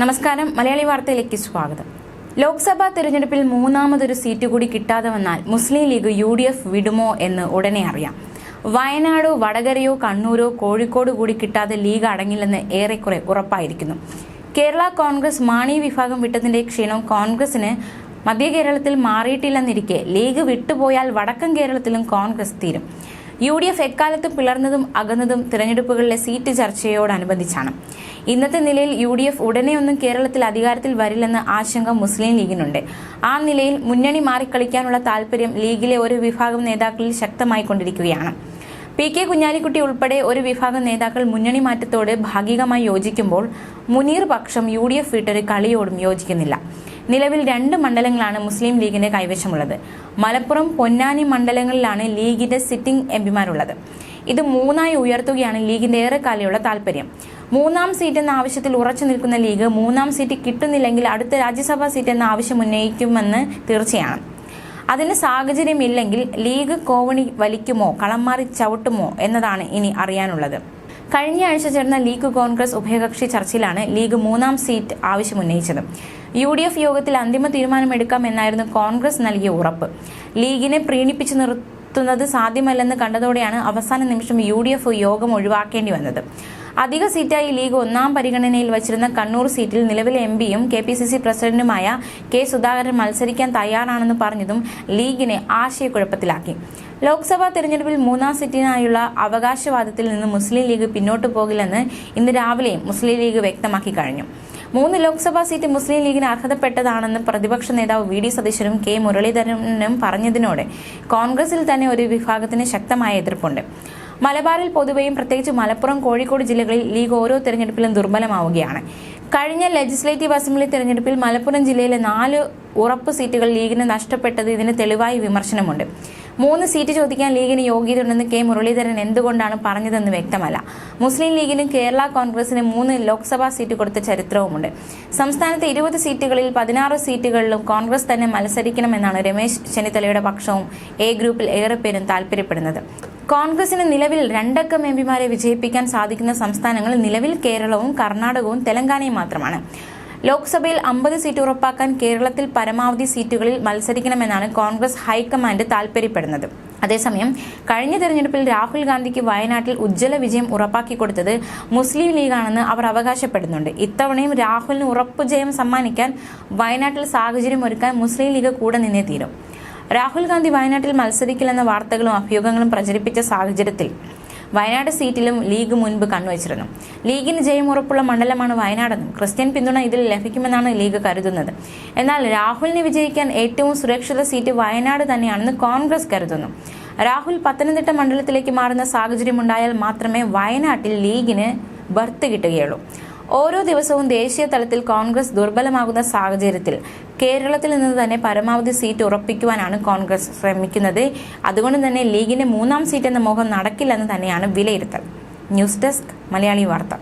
നമസ്കാരം. മലയാളി വാർത്തയിലേക്ക് സ്വാഗതം. ലോക്സഭാ തെരഞ്ഞെടുപ്പിൽ മൂന്നാമതൊരു സീറ്റ് കൂടി കിട്ടാതെ വന്നാൽ Muslim League U D F വിടുമോ എന്ന് ഉടനെ അറിയാം. വയനാടോ വടകരയോ കണ്ണൂരോ കോഴിക്കോട് കൂടി കിട്ടാതെ ലീഗ് അടങ്ങില്ലെന്ന് ഏറെക്കുറെ ഉറപ്പായിരിക്കുന്നു. കേരള കോൺഗ്രസ് മാണി വിഭാഗം വിട്ടതിന്റെ ക്ഷീണം കോൺഗ്രസിന് മധ്യ കേരളത്തിൽ മാറിയിട്ടില്ലെന്നിരിക്കെ ലീഗ് വിട്ടുപോയാൽ വടക്കൻ കേരളത്തിലും കോൺഗ്രസ് തീരും. യു ഡി എഫ് എക്കാലത്തും പിളർന്നതും അകന്നതും തിരഞ്ഞെടുപ്പുകളിലെ സീറ്റ് ചർച്ചയോടനുബന്ധിച്ചാണ്. ഇന്നത്തെ നിലയിൽ യു ഡി എഫ് ഉടനെയൊന്നും കേരളത്തിൽ അധികാരത്തിൽ വരില്ലെന്ന് ആശങ്ക മുസ്ലിം ലീഗിനുണ്ട്. ആ നിലയിൽ മുന്നണി മാറിക്കളിക്കാനുള്ള താൽപര്യം ലീഗിലെ ഒരു വിഭാഗം നേതാക്കളിൽ ശക്തമായിക്കൊണ്ടിരിക്കുകയാണ്. പി കെ കുഞ്ഞാലിക്കുട്ടി ഉൾപ്പെടെ ഒരു വിഭാഗം നേതാക്കൾ മുന്നണി മാറ്റത്തോട് ഭാഗികമായി യോജിക്കുമ്പോൾ മുനീർ പക്ഷം യു ഡി എഫ് വിട്ടൊരു കളിയോടും യോജിക്കുന്നില്ല. നിലവിൽ രണ്ട് മണ്ഡലങ്ങളാണ് മുസ്ലിം ലീഗിന്റെ കൈവശമുള്ളത്. മലപ്പുറം പൊന്നാനി മണ്ഡലങ്ങളിലാണ് ലീഗിന്റെ സിറ്റിംഗ് എംപിമാരുള്ളത്. ഇത് മൂന്നായി ഉയർത്തുകയാണ് ലീഗിന്റെ ഏറെക്കാലയുള്ള താൽപര്യം. മൂന്നാം സീറ്റ് എന്ന ആവശ്യത്തിൽ ഉറച്ചു നിൽക്കുന്ന ലീഗ് മൂന്നാം സീറ്റ് കിട്ടുന്നില്ലെങ്കിൽ അടുത്ത രാജ്യസഭാ സീറ്റ് എന്ന ആവശ്യം ഉന്നയിക്കുമെന്ന് തീർച്ചയാണ്. അതിന് സാഹചര്യമില്ലെങ്കിൽ ലീഗ് കോവണി വലിക്കുമോ കളം മാറി ചവിട്ടുമോ എന്നതാണ് ഇനി അറിയാനുള്ളത്. കഴിഞ്ഞ ആഴ്ച ചേർന്ന ലീഗ് കോൺഗ്രസ് ഉഭയകക്ഷി ചർച്ചയിലാണ് ലീഗ് മൂന്നാം സീറ്റ് ആവശ്യമുന്നയിച്ചത്. യു ഡി എഫ് യോഗത്തിൽ അന്തിമ തീരുമാനമെടുക്കാം എന്നായിരുന്നു കോൺഗ്രസ് നൽകിയ ഉറപ്പ്. ലീഗിനെ പ്രീണിപ്പിച്ചു നിർത്തുന്നത് സാധ്യമല്ലെന്ന് കണ്ടതോടെയാണ് അവസാന നിമിഷം യു ഡി എഫ് യോഗം ഒഴിവാക്കേണ്ടി വന്നത്. അധിക സീറ്റായി ലീഗ് ഒന്നാം പരിഗണനയിൽ വച്ചിരുന്ന കണ്ണൂർ സീറ്റിൽ നിലവിലെ എം പിയും കെ പി സി സി പ്രസിഡന്റുമായ കെ സുധാകരൻ മത്സരിക്കാൻ തയ്യാറാണെന്ന് പറഞ്ഞതും ലീഗിനെ ആശയക്കുഴപ്പത്തിലാക്കി. ലോക്സഭാ തെരഞ്ഞെടുപ്പിൽ മൂന്നാം സീറ്റിനായുള്ള അവകാശവാദത്തിൽ നിന്ന് മുസ്ലിം ലീഗ് പിന്നോട്ട് പോകില്ലെന്ന് ഇന്ന് രാവിലെ മുസ്ലിം ലീഗ് വ്യക്തമാക്കി കഴിഞ്ഞു. മൂന്ന് ലോക്സഭാ സീറ്റ് മുസ്ലിം ലീഗിന് അർഹതപ്പെട്ടതാണെന്ന് പ്രതിപക്ഷ നേതാവ് വി ഡി സതീശനും കെ മുരളീധരനും പറഞ്ഞതിനോടെ കോൺഗ്രസിൽ തന്നെ ഒരു വിഭാഗത്തിന് ശക്തമായ എതിർപ്പുണ്ട്. മലബാറിൽ പൊതുവെയും പ്രത്യേകിച്ച് മലപ്പുറം കോഴിക്കോട് ജില്ലകളിൽ ലീഗ് ഓരോ തെരഞ്ഞെടുപ്പിലും ദുർബലമാവുകയാണ്. കഴിഞ്ഞ ലെജിസ്ലേറ്റീവ് അസംബ്ലി തെരഞ്ഞെടുപ്പിൽ മലപ്പുറം ജില്ലയിലെ നാല് ഉറപ്പ് സീറ്റുകൾ ലീഗിന് നഷ്ടപ്പെട്ടത് ഇതിന് തെളിവായി വിമർശനമുണ്ട്. മൂന്ന് സീറ്റ് ചോദിക്കാൻ ലീഗിന് യോഗ്യതയുണ്ടെന്ന് കെ മുരളീധരൻ എന്തുകൊണ്ടാണ് പറഞ്ഞതെന്ന് വ്യക്തമല്ല. മുസ്ലിം ലീഗിനും കേരള കോൺഗ്രസിന് മൂന്ന് ലോക്സഭാ സീറ്റ് കൊടുത്ത ചരിത്രവുമുണ്ട്. സംസ്ഥാനത്തെ ഇരുപത് സീറ്റുകളിൽ പതിനാറ് സീറ്റുകളിലും കോൺഗ്രസ് തന്നെ മത്സരിക്കണമെന്നാണ് രമേശ് ചെന്നിത്തലയുടെ പക്ഷവും എ ഗ്രൂപ്പിൽ ഏറെ പേരും താൽപര്യപ്പെടുന്നത് കോൺഗ്രസിന് നിലവിൽ രണ്ടക്കം എം പിമാരെ വിജയിപ്പിക്കാൻ സാധിക്കുന്ന സംസ്ഥാനങ്ങൾ നിലവിൽ കേരളവും കർണാടകവും തെലങ്കാനയും മാത്രമാണ്. ലോക്സഭയിൽ അമ്പത് സീറ്റ് ഉറപ്പാക്കാൻ കേരളത്തിൽ പരമാവധി സീറ്റുകളിൽ മത്സരിക്കണമെന്നാണ് കോൺഗ്രസ് ഹൈക്കമാൻഡ് താൽപര്യപ്പെടുന്നത്. അതേസമയം കഴിഞ്ഞ തെരഞ്ഞെടുപ്പിൽ രാഹുൽ ഗാന്ധിക്ക് വയനാട്ടിൽ ഉജ്ജ്വല വിജയം ഉറപ്പാക്കി കൊടുത്തത് മുസ്ലിം ലീഗാണെന്ന് അവർ അവകാശപ്പെടുന്നുണ്ട്. ഇത്തവണയും രാഹുലിന് ഉറപ്പ് ജയം സമ്മാനിക്കാൻ വയനാട്ടിൽ സാഹചര്യം ഒരുക്കാൻ മുസ്ലിം ലീഗ് കൂടെ നിന്നേ തീരും. രാഹുൽ ഗാന്ധി വയനാട്ടിൽ മത്സരിക്കില്ലെന്ന വാർത്തകളും അഭ്യൂഹങ്ങളും പ്രചരിപ്പിച്ച സാഹചര്യത്തിൽ വയനാട് സീറ്റിലും ലീഗ് മുൻപ് കണ്ണുവച്ചിരുന്നു. ലീഗിന് ജയമുറപ്പുള്ള മണ്ഡലമാണ് വയനാടെന്നും ക്രിസ്ത്യൻ പിന്തുണ ഇതിൽ ലഭിക്കുമെന്നാണ് ലീഗ് കരുതുന്നത്. എന്നാൽ രാഹുലിനെ വിജയിക്കാൻ ഏറ്റവും സുരക്ഷിത സീറ്റ് വയനാട് തന്നെയാണെന്ന് കോൺഗ്രസ് കരുതുന്നു. രാഹുൽ പത്തനംതിട്ട മണ്ഡലത്തിലേക്ക് മാറുന്ന സാഹചര്യമുണ്ടായാൽ മാത്രമേ വയനാട്ടിൽ ലീഗിന് ബർത്ത് കിട്ടുകയുള്ളൂ. ഓരോ ദിവസവും ദേശീയ തലത്തിൽ കോൺഗ്രസ് ദുർബലമാകുന്ന സാഹചര്യത്തിൽ കേരളത്തിൽ നിന്ന് തന്നെ പരമാവധി സീറ്റ് ഉറപ്പിക്കുവാനാണ് കോൺഗ്രസ് ശ്രമിക്കുന്നത്. അതുകൊണ്ട് തന്നെ ലീഗിന്റെ മൂന്നാം സീറ്റ് എന്ന മോഹം നടക്കില്ലെന്ന് തന്നെയാണ് വിലയിരുത്തൽ. ന്യൂസ് ഡെസ്ക് മലയാളി വാർത്ത.